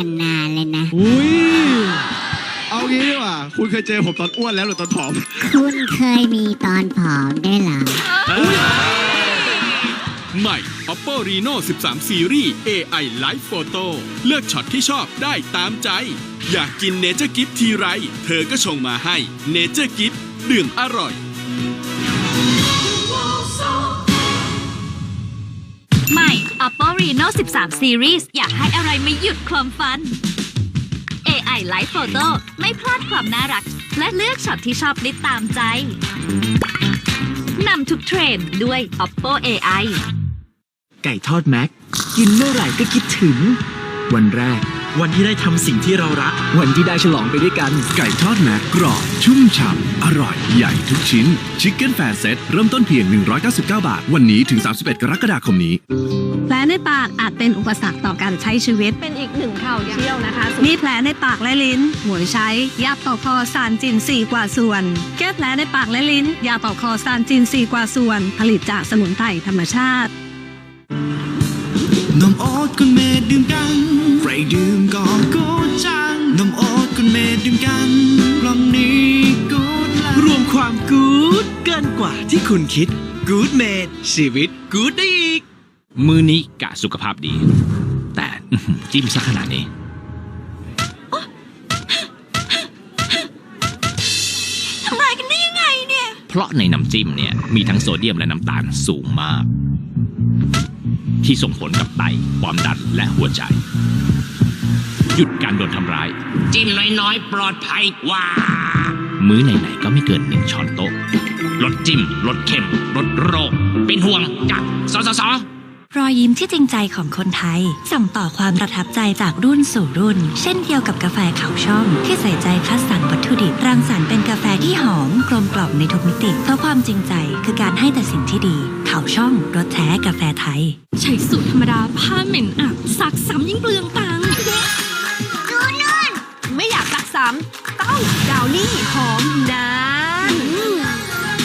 กันนานเลยนะ อุ้ย เอางี้ดีกว่า คุณเคยเจอผมตอนอ้วนแล้วหรือตอนผอม คุณเคยมีตอนผอมด้วยเหรอ ใหม่ Oppo Reno 13 Series AI Live Photo เลือกช็อตที่ชอบได้ตามใจ อยากกินเนเจอร์กิฟทีไร เธอก็ชงมาให้เนเจอร์กิฟดื่มอร่อย Reno 13 Series อยากให้อะไรไม่หยุดความฝัน AI Live Photo ไม่พลาดความน่ารัก และเลือกช็อตที่ชอบได้ตามใจ นำทุกเทรนด์ด้วย Oppo AI ไก่ทอดแม็ก กินเมื่อไหร่ก็คิดถึง วันแรก วันที่ได้ทำสิ่งที่เรารัก วันที่ได้ฉลองไปด้วยกัน ไก่ทอดแม็กกรอบ ชุ่มฉ่ำอร่อย ใหญ่ทุกชิ้นชิคเก้นแฟนเซ็ตเริ่มต้นเพียง 199 บาท วันนี้ถึง 31 กรกฎาคมนี้แผล ในปากอาจเป็นอุปสรรคต่อการใช้ชีวิต เป็นอีกหนึ่งข่าวเที่ยวนะคะมีแผลในปากและลิ้น หมวยใช้ยาเป่าคอซานจินสี่กว่าส่วน แก้แผลในปากและลิ้น ยาเป่าคอซานจินสี่กว่าส่วน ผลิตจากสมุนไพรธรรมชาตินมโอ๊ตคุณเมดดื่มกันใครดื่มก็กูดจังนมโอ๊ตคุณเมดดื่มกันกล่องนี้กูดแล้วรวมความกู๊ดเกินกว่าที่คุณคิดกู๊ดเมดชีวิตกู๊ดได้อีก มือนี้กะสุขภาพดี แต่อื้อหือจิ้มซะขนาดนี้ ทำลายกันได้ยังไงเนี่ย เพราะในน้ำจิ้มเนี่ยมีทั้งโซเดียมและน้ำตาลสูงมาก ที่ส่งผลกับไตความดันและหัวใจ หยุดการโดนทำร้าย จิ้มน้อยๆ ปลอดภัยกว่า มื้อไหนๆก็ไม่เกินหนึ่งช้อนโต๊ะลดจิ้มลดเค็มลดโรค เป็นห่วงจากสสส รอยยิ้มที่จริงใจของคนไทย ส่งต่อความประทับใจจากรุ่นสู่รุ่น เช่นเดียวกับกาแฟเขาช่อง ที่ใส่ใจคัดสรรวัตถุดิบรังสรรค์เป็นกาแฟที่หอมกลมกล่อมในทุกมิติ เพราะความจริงใจคือการให้แต่สิ่งที่ดี เขาช่องรสแท้กาแฟไทย ใช้สูตรธรรมดาผ้าเหม็นอับซักซ้ำยิ่งเปลืองตังค์ไม่อยากซักซ้ำต้องดาวนี่หอมนาน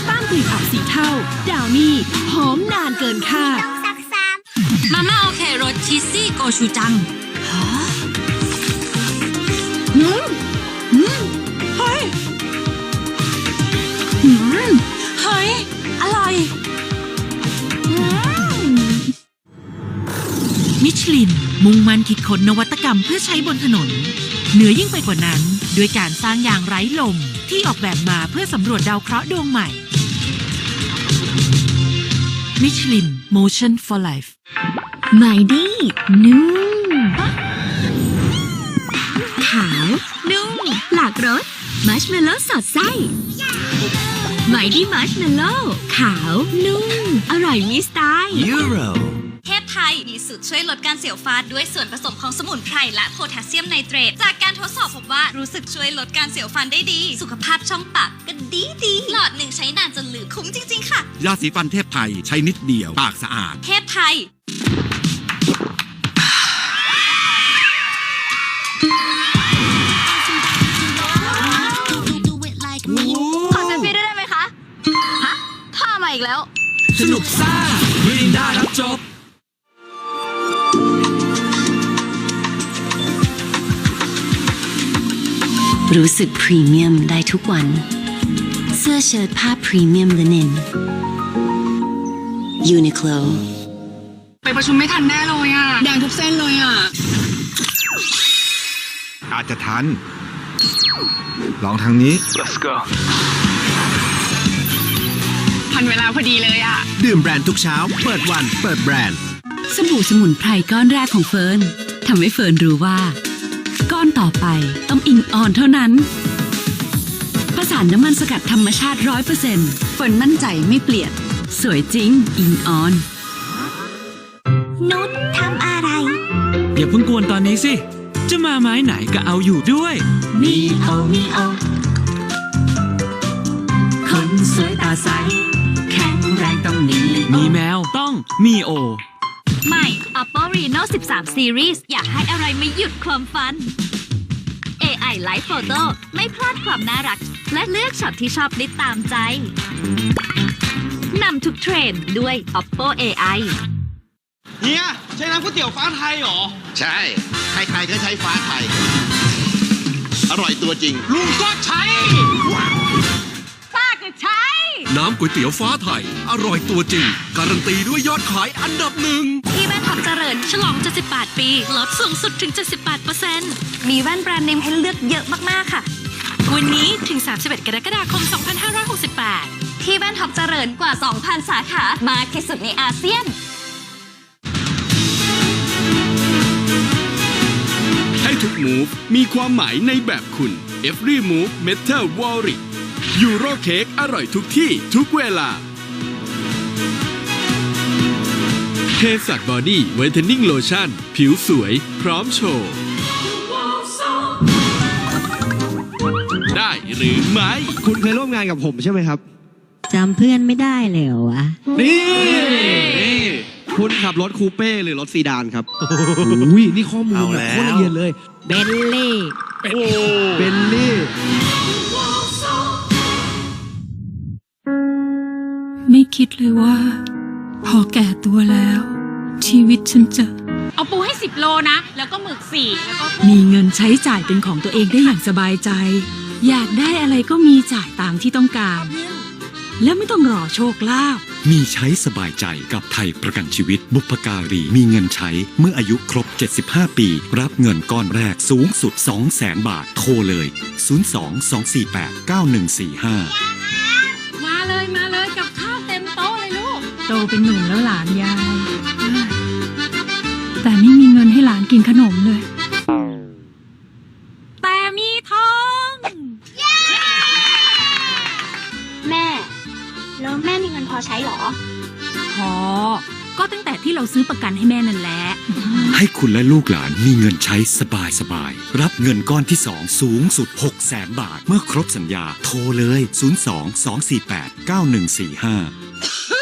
ต้านกลิ่นอับสีเท่าดาวนี่หอมนานเกินคาด ชีสซี่โกชูจังเฮ้ยเฮ้ย อร่อยมิชลิน มุ่งมั่นคิดค้นนวัตกรรมเพื่อใช้บนถนน เหนือยิ่งไปกว่านั้น ด้วยการสร้างยางไร้ลม ที่ออกแบบมาเพื่อสำรวจดาวเคราะห์ดวงใหม่มิชลิน Motion for Life ไมดี้นุ่มขาวนุ่มหลากรสมัชเมลโล่สอดไส้ไมดี้มัชเมลโล่ขาวนุ่มอร่อยมีสไตล์ยูโรเทพไทยมีสูตรช่วยลดการเสียวฟันด้วยส่วนผสมของสมุนไพรและโพแทสเซียมไนเตรตจากการทดสอบพบว่ารู้สึกช่วยลดการเสียวฟันได้ดี สุขภาพช่องปากก็ดีดีหลอดหนึ่งใช้นานจนเหลือคุ้มจริง ๆ ค่ะ ยาสีฟันเทพไทยใช้นิดเดียวปากสะอาด เทพไทย ขอเซลฟี่ด้วยได้ไหมคะ ฮะท่ามาอีกแล้ว สนุกซ่าเรียนได้รับจบรู้สึกพรีเมียมได้ทุกวัน เสื้อเชิ้ตผ้าพรีเมียมลินินยูนิโคลไปประชุมไม่ทันแน่เลยอะ แดงทุกเส้นเลยอะ อาจจะทัน ลองทางนี้ Let's go ทันเวลาพอดีเลยอะ ดื่มแบรนด์ทุกเช้า เปิดวัน เปิดแบรนด์ สบู่สมุนไพรก้อนแรกของเฟิร์นทำให้เฟิร์นรู้ว่า ก้อนต่อไปต้องอิงออนเท่านั้นประสานน้ำมันสกัดธรรมชาติร้อยเปอร์เซ็นต์เฟิร์นมั่นใจไม่เปลี่ยน สวยจริง อิงออน นุชทำอะไร อย่าเพิ่งกวนตอนนี้สิ จะมาไม้ไหนก็เอาอยู่ด้วย มีเอา มีเอา คนสวยตาใส มีมีแมวต้องมีโอ ใหม่ Oppo Reno 13 Series อยากให้อะไรไม่หยุดความฝัน AI Live Photo ไม่พลาดความน่ารัก และเลือกช็อตที่ชอบได้ตามใจ นำทุกเทรนด์ด้วย Oppo AI เฮียใช้น้ำก๋วยเตี๋ยวฟ้าไทยเหรอ ใช่ ใครๆก็ใช้ฟ้าไทย อร่อยตัวจริง ลุงก็ใช้ป้าก็ใช้ น้ำก๋วยเตี๋ยวฟ้าไทย อร่อยตัวจริง การันตีด้วยยอดขายอันดับหนึ่ง ที่แว่นท็อปเจริญฉลอง 78 ปี ลดสูงสุดถึง 78%มีแว่นแบรนด์เนมให้เลือกเยอะมาก ๆ ค่ะ วันนี้ถึง 31 กรกฎาคม 2568 ที่แว่นท็อปเจริญกว่า 2,000 สาขามากที่สุดในอาเซียนให้ทุกมูฟมีความหมายในแบบคุณ Every Move Metal w a l l i ยูโรเค้กอร่อยทุกที่ทุกเวลาเทสัตบอดี้เวทเทนนิ่งโลชั่น ผิวสวย พร้อมโชว์ ได้หรือไม่ คุณเคยร่วมงานกับผมใช่ไหมครับ จำเพื่อนไม่ได้เลยเหรอวะนี่นี่คุณขับรถคูเป้หรือรถซีดานครับอุ้ยนี่ข้อมูลแบบโคตรละเอียดเลย เบนลี่ เบนลี่ คิดเลยว่า พอแก่ตัวแล้ว ชีวิตฉันจะเอาปูให้ 10 โลนะ แล้วก็หมึกสี่แล้วก็มีเงินใช้จ่ายเป็นของตัวเองได้อย่างสบายใจ อยากได้อะไรก็มีจ่ายตามที่ต้องการ และไม่ต้องรอโชคลาภมีใช้สบายใจกับไทยประกันชีวิต บุพการีมีเงินใช้เมื่ออายุครบ 75 ปี รับเงินก้อนแรกสูงสุด 200,000 บาทโทรเลย 02 248 9145 มาเลยมาเลยกับ โตเป็นหนุ่มแล้วหลานยาย แต่ไม่มีเงินให้หลานกินขนมเลย แต่มีทอง แม่ แล้วแม่มีเงินพอใช้หรอ พอ ก็ตั้งแต่ที่เราซื้อประกันให้แม่นั่นแหละ ให้คุณและลูกหลานมีเงินใช้สบายสบายๆรับเงินก้อนที่ 2 สูงสุด 600,000บาท เมื่อครบสัญญา โทรเลย 02 248 9145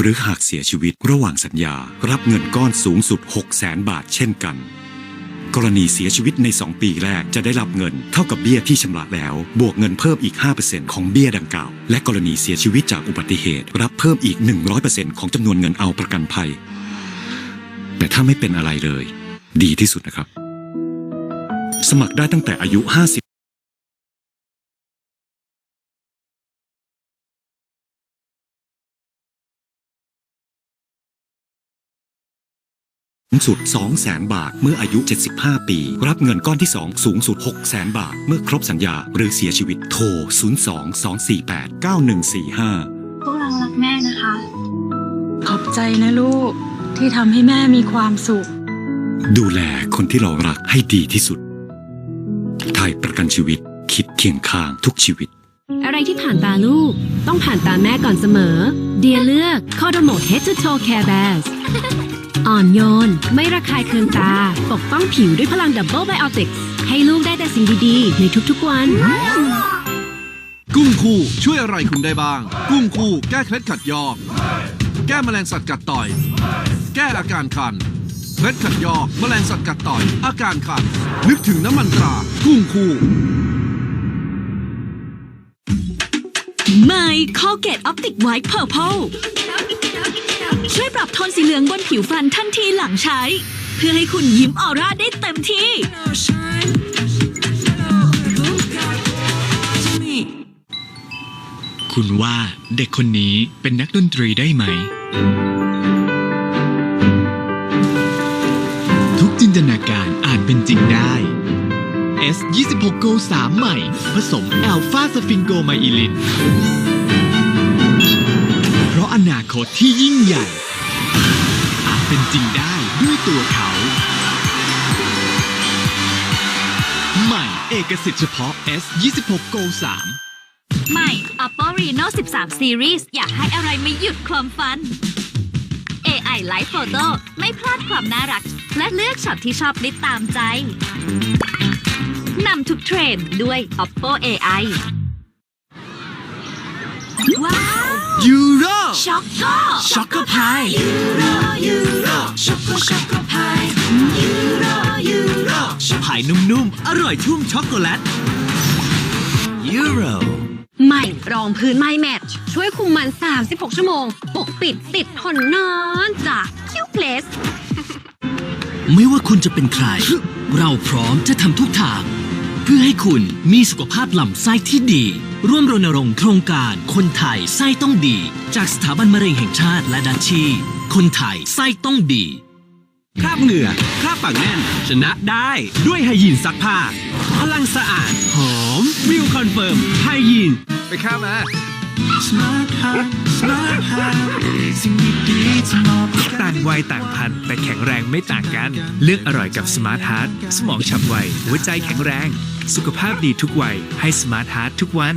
หรือหากเสียชีวิตระหว่างสัญญารับเงินก้อนสูงสุด 600,000บาทเช่นกัน กรณีเสียชีวิตใน 2 ปีแรกจะได้รับเงินเท่ากับเบี้ยที่ชำระแล้ว บวกเงินเพิ่มอีก 5%ของเบี้ยดังกล่าว และกรณีเสียชีวิตจากอุบัติเหตุ รับเพิ่มอีก 100%ของจำนวนเงินเอาประกันภัย แต่ถ้าไม่เป็นอะไรเลย ดีที่สุดนะครับ สมัครได้ตั้งแต่อายุ 50สูงสุด 200,000 บาท เมื่ออายุ 75 ปี รับเงินก้อนที่ 2 สูงสุด600,000 บาท เมื่อครบสัญญาหรือเสียชีวิต โทร 02 248 9145 พวกเรารักแม่นะคะ ขอบใจนะลูก ที่ทำให้แม่มีความสุข ดูแลคนที่เรารักให้ดีที่สุด ไทยประกันชีวิต คิดเคียงข้างทุกชีวิต อะไรที่ผ่านตาลูก ต้องผ่านตาแม่ก่อนเสมอ เดียเลือกคอโดโม Head to Toe Care Bears อ่อนโยน ไม่ระคายเคืองตา ปกป้องผิวด้วยพลังดับเบิลไบโอติกให้ลูกได้แต่สิ่งดีๆ ในทุกๆวัน กุ้งคู่ช่วยอะไรคุณได้บ้าง กุ้งคู่แก้เคล็ดขัดยอกแก้แมลงสัตว์กัดต่อย แก้อาการคันเคล็ดขัดยอกแมลงสัตว์กัดต่อย อาการคัน นึกถึงน้ำมันตรา กุ้งคู่ใหม่ Colgate Optic White Purple ช่วยปรับโทนสีเหลืองบนผิวฟันทันทีหลังใช้ เพื่อให้คุณยิ้มออร่าได้เต็มที่ คุณว่าเด็กคนนี้เป็นนักดนตรีได้ไหม ทุกจินตนาการอาจเป็นจริงได้ S 2 6 Go 3 ใหม่ ผสมแอลฟาสฟิงโกไมอิลิน อนาคตที่ยิ่งใหญ่อาจเป็นจริงได้ด้วยตัวเขา ใหม่เอกสิทธิ์เฉพาะ S 2 6 Go 3ใหม่ Oppo Reno 13 Series อยากให้อะไรไม่หยุดความฟัน AI Live Photo ไม่พลาดความน่ารัก และเลือกช็อตที่ชอบได้ตามใจนำทุกเทรนด์ด้วย Oppo AI ว้าว ยูโรช็อกโกช็อกโกพายยูโรยูโรช็อกโกช็อกโกพายยูโรยูโรพายนุ่มๆ อร่อยชุ่มช็อกโกแลตยูโรใหม่รองพื้นไม่แมทช่วยคุมมัน 36 ชั่วโมง ปกปิดติดทนนานจากคิวเพลสไม่ว่าคุณจะเป็นใคร เราพร้อมจะทำทุกทาง เพื่อให้คุณมีสุขภาพลำไส้ที่ดี ร่วมรณรงค์โครงการคนไทยไส้ต้องดี จากสถาบันมะเร็งแห่งชาติและดัชชี คนไทยไส้ต้องดีคราบเหงื่อคราบปากแน่น ชนะได้ด้วยไฮยีนซักผ้า พลังสะอาด หอมวิวคอนเฟิร์มไฮยีน ไปข้ามา Smart Heart Smart Heart สิ่งดีๆที่มอบให้กัน ต่างวัยต่างพันธุ์แต่แข็งแรงไม่ต่างกัน เลือกอร่อยกับ Smart Heart สมองฉับไว หัวใจแข็งแรง สุขภาพดีทุกวัย ให้ Smart Heart ทุกวัน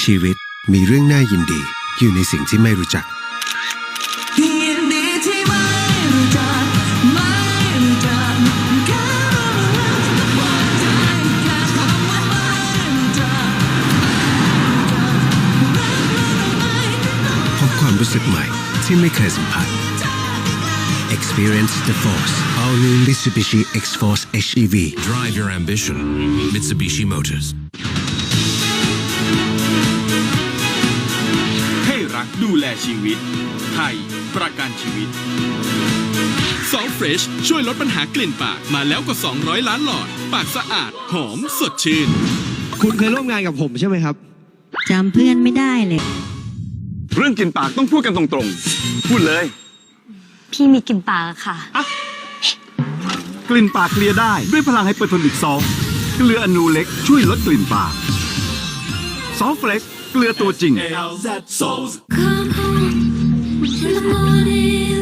ชีวิตมีเรื่องน่ายินดี อยู่ในสิ่งที่ไม่รู้จัก ที่ไม่เคยสัมผัส Experience the Force All New Mitsubishi X-Force HEV Drive your ambition. Mitsubishi Motors. ให้รักดูแลชีวิต ไทย ประกันชีวิตซอฟเฟรชช่วยลดปัญหากลิ่นปากมาแล้วกว่า 200 ล้านหลอด ปากสะอาด หอมสดชื่น คุณเคยร่วมงานกับผมใช่ไหมครับ จำเพื่อนไม่ได้เลย เรื่องกลินปากต้องพูดกันตรงๆ พูดเลย พี่มีกลิ่นปากอะค่ะ กลิ่นปากเคลียร์ได้ด้วยพลังไฮเปอร์โทนิกซอฟต์เกลืออนูเล็กช่วยลดกลิ่นปากซอฟเฟล็กเกลือตัวจริง Come home in the morning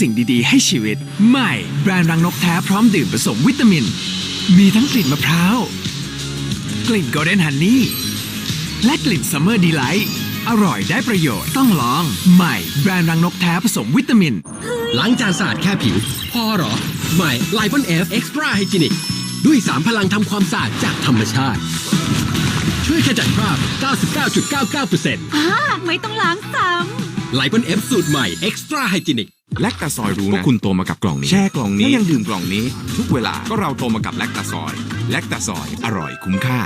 สิ่งดี ๆ ให้ชีวิต ใหม่ แบรนด์รังนกแท้พร้อมดื่มผสมวิตามิน มีทั้งกลิ่นมะพร้าว กลิ่นโกลเด้นฮันนี่และกลิ่นซัมเมอร์ดีไลท์อร่อยได้ประโยชน์ต้องลอง ใหม่ แบรนด์รังนกแท้ผสมวิตามิน ล้างจานสะอาดแค่ผิว พอเหรอ ใหม่ไล o อนเอฟเอ็กซ์ตร้าไฮจินิกด้วย3พลังทำความสะอาดจากธรรมชาติ ช่วยขจัดคราบ 99.99%อ่าไม่ต้องล้างซ้ ไล o อนเอฟสูตรใหม่เอ็กซ์ตร้าไฮจินิกแลคตาซอยรู้นะว่าคุณโตมากับกล่องนี้ แช่กล่องนี้แล้วยังดื่มกล่องนี้ ทุกเวลาก็เราโตมากับแลคตาซอยแลคตาซอยอร่อยคุ้มค่า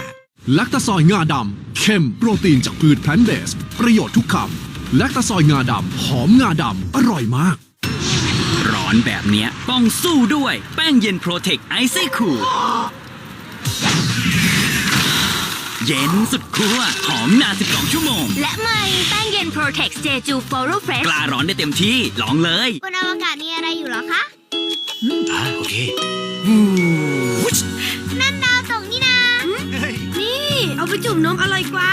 แลคตาซอยงาดำเข้มโปรตีนจากพืชแพลนเบสประโยชน์ทุกคำแลคตาซอยงาดำหอมงาดำอร่อยมาก ร้อนแบบเนี้ยต้องสู้ด้วยแป้งเย็นโปรเทคไอซี่คูล เย็นสุดขั้วหอมนาน 12 ชั่วโมง และใหม่แป้งเย็น Protex Jeju Floral Fresh กล้าร้อนได้เต็มที่ลองเลยบนอวกาศมีอะไรอยู่เหรอคะอ่าโอเคนั่นดาวตกนี่นานี่ เอาไปจุ่มนมอร่อยกว่า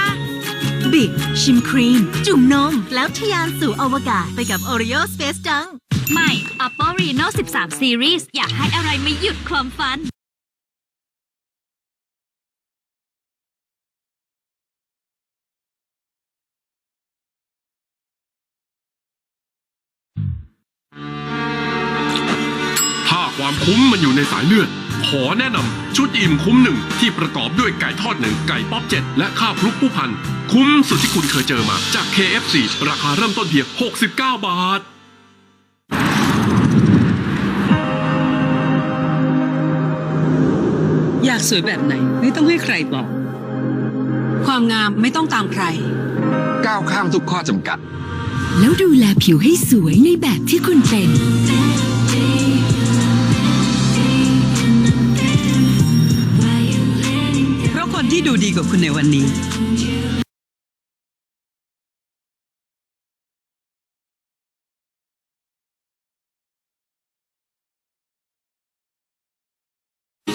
บิ๊กชิมครีม จุ่มนม แล้วทะยานสู่อวกาศไปกับ Oreo Space Junk ใหม่ Apple Reno 13 Series อยากให้อะไรไม่หยุดความฝัน ถ้าความคุ้มมันอยู่ในสายเลือด ขอแนะนำชุดอิ่มคุ้มหนึ่งที่ประกอบด้วยไก่ทอดหนึ่งไก่ป๊อปเจ็ดและข้าวคลุกผู้พัน คุ้มสุดที่คุณเคยเจอมาจาก KFC ราคาเริ่มต้นเพียง 69 บาทอยากสวยแบบไหนไม่ต้องให้ใครบอก ความงามไม่ต้องตามใคร ก้าวข้ามทุกข้อจำกัด แล้วดูแลผิวให้สวยในแบบที่คุณเป็น เพราะคนที่ดูดีกว่าคุณในวันนี้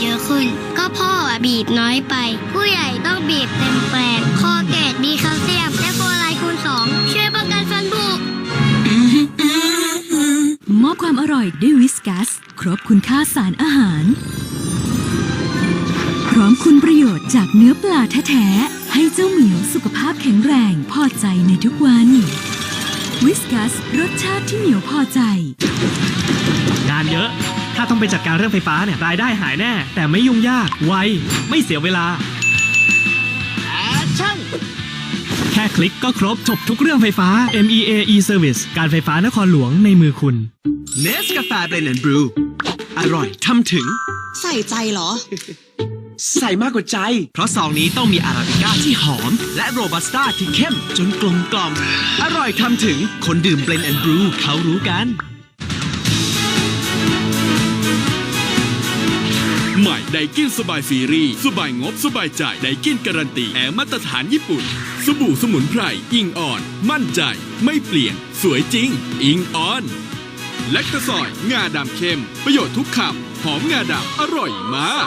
เยอะขึ้น ก็พ่ออะบีบน้อยไป ผู้ใหญ่ต้องบีบเต็มแปลงคอเกตมีแคลเซียมและ อบความอร่อยด้วยวิสกัส ครบคุณค่าสารอาหาร พร้อมคุณประโยชน์จากเนื้อปลาแท้ๆ ให้เจ้าเหมียวสุขภาพแข็งแรงพอใจในทุกวัน วิสกัส รสชาติที่เหมียวพอใจ งานเยอะ ถ้าต้องไปจัดการเรื่องไฟฟ้าเนี่ยรายได้หายแน่ แต่ไม่ยุ่งยาก ไว ไม่เสียเวลาแค่ คลิกก็ครบจบทุกเรื่องไฟฟ้า MEA e-Service การไฟฟ้านครหลวงในมือคุณ เนสกาแฟเบรนด์บรูอร่อยทำถึง ใส่ใจเหรอ ใส่มากกว่าใจ เพราะซองนี้ต้องมีอาราบิก้าที่หอม และโรบัสต้าที่เข้มจนกลมกล่อม อร่อยทำถึงคนดื่มเบรนด์บรูเขารู้กัน ใหม่ไดกินสบายซีรีส์สบายงบสบายใจไดกินการันตีแอร์มาตรฐานญี่ปุ่น สบู่สมุนไพรอิงอ่อน มั่นใจ ไม่เปลี่ยน สวยจริง อิงออนและกระสอยงาดำเข้ม ประโยชน์ทุกคำหอมงาดำอร่อยมาก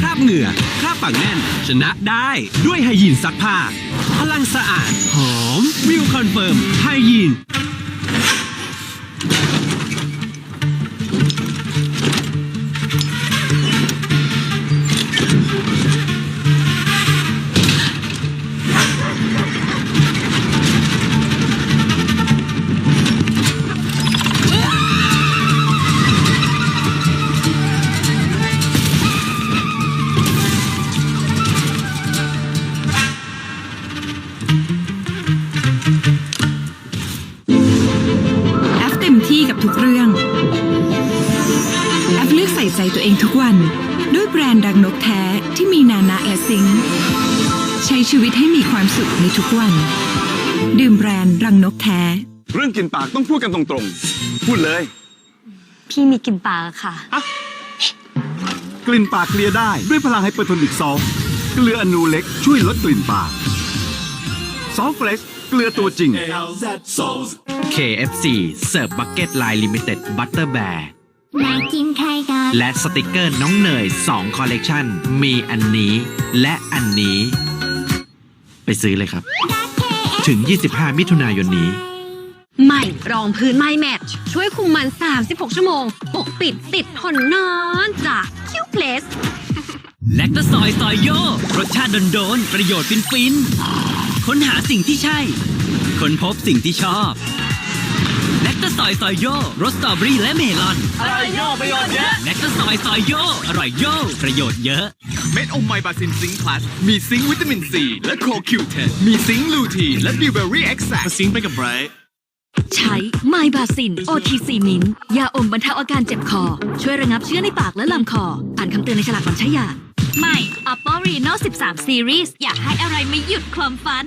คราบเหงื่อคราบปากแน่น ชนะได้ด้วยไฮยีนซักผ้า พลังสะอาด หอม วิวคอนเฟิร์มไฮยีน นานะและซิงค์ใช้ชีวิตให้มีความสุขในทุกวัน ดื่มแบรนด์รังนกแท้ เรื่องกินปากต้องพูดกันตรงๆ พูดเลย พี่มีกลิ่นปากอะค่ะ กลิ่นปากเคลียร์ได้ด้วยพลังไฮเปอร์โทนิกซอลเกลืออนูเล็กช่วยลดกลิ่นปากซอฟเฟลชเกลือตัวจริง KFC เสิร์ฟบักเก็ตไลน์ลิมิเต็ดบัตเตอร์แบร์ มากินไข่กันและสติกเกอร์น้องเนย2คอลเลกชันมีอันนี้ และอันนี้ ไปซื้อเลยครับ ถึง 25 มิถุนายนนี้ ใหม่รองพื้นไม่แมทช์ช่วยคุมมัน 36 ชั่วโมง ปกปิดติดทนนานจากคิวเพลสแลคตาซอยซอยโย รสชาติโดนๆประโยชน์ฟินฟินๆค้นหาสิ่งที่ใช่ ค้นพบสิ่งที่ชอบแลค ตาซอยซอยโยรสสตรอเบอรี่และเมลอน อร่อยโยประโยชน์เยอะแลคตาซอยซอยโยอร่อยโยประโยชน์เยอะเม็ดอมไมบาซินซิงค์พลัสมีซิงค์วิตามินซีและโคคิวเทนมีซิงค์ลูทีนและบิวเบอรี่เอ็กซ์แซคซิงค์ไปกับไบรท์ใช้ไมบาซิน OTC มินยาอมบรรเทาอาการเจ็บคอ ช่วยระงับเชื้อในปากและลำคอ อ่านคำเตือนในฉลากก่อนใช้ยาใหม่ Oppo Reno 13 Series อยากให้อะไรไม่หยุดความฟัน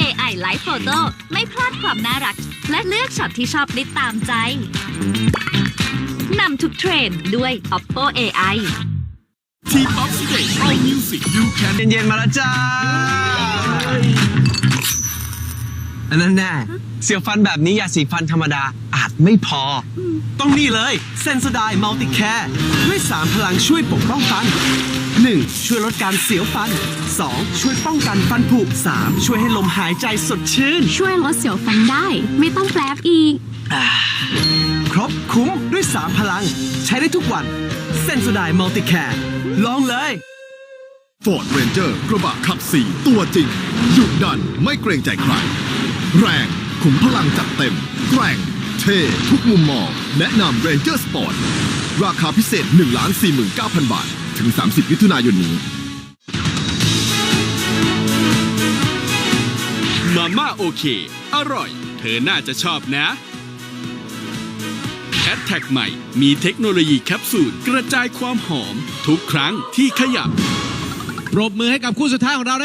AI Live Photo ไม่พลาดความน่ารัก และเลือกช็อตที่ชอบได้ตามใจ นำทุกเทรนด์ด้วย Oppo AI ทีป๊อปสเตจ All Music You Can เย็นๆมาแล้วจ้า อันนั้นแน่เสียวฟันแบบนี้ยาสีฟันธรรมดาอาจไม่พอ ต้องนี่เลยเซน o ไดมัลติแคร์ด้วย3พลังช่วยปกป้องฟัน 1. ช่วยลดการเสียวฟัน 2. ช่วยป้องกันฟันผุ 3. ช่วยให้ลมหายใจสดชื่น ช่วยลดเสียวฟันได้ ไม่ต้องแปลบอีกอ่าครบคุ้มด้วย3พลัง ใช้ได้ทุกวันเซน o ไดมัลติแคร์ลองเลยฟอร์ดเรนเจอร์กระบะขับสี่ตัวจริงดุดันไม่เกรงใจใคร แรง ขุมพลังจัดเต็ม แกร่ง เท่ทุกมุมมอง แนะนำ Ranger Sport ราคาพิเศษ 1 49,000 บาท ถึง 30 มิถุนายนนี้ มาม่าโอเค อร่อย เธอน่าจะชอบนะ แอ t แทกใหม่ มีเทคโนโลยีแคปซูล กระจายความหอม ทุกครั้งที่ขยับ ปรบมือให้กับคู่สุดท้ายของเรา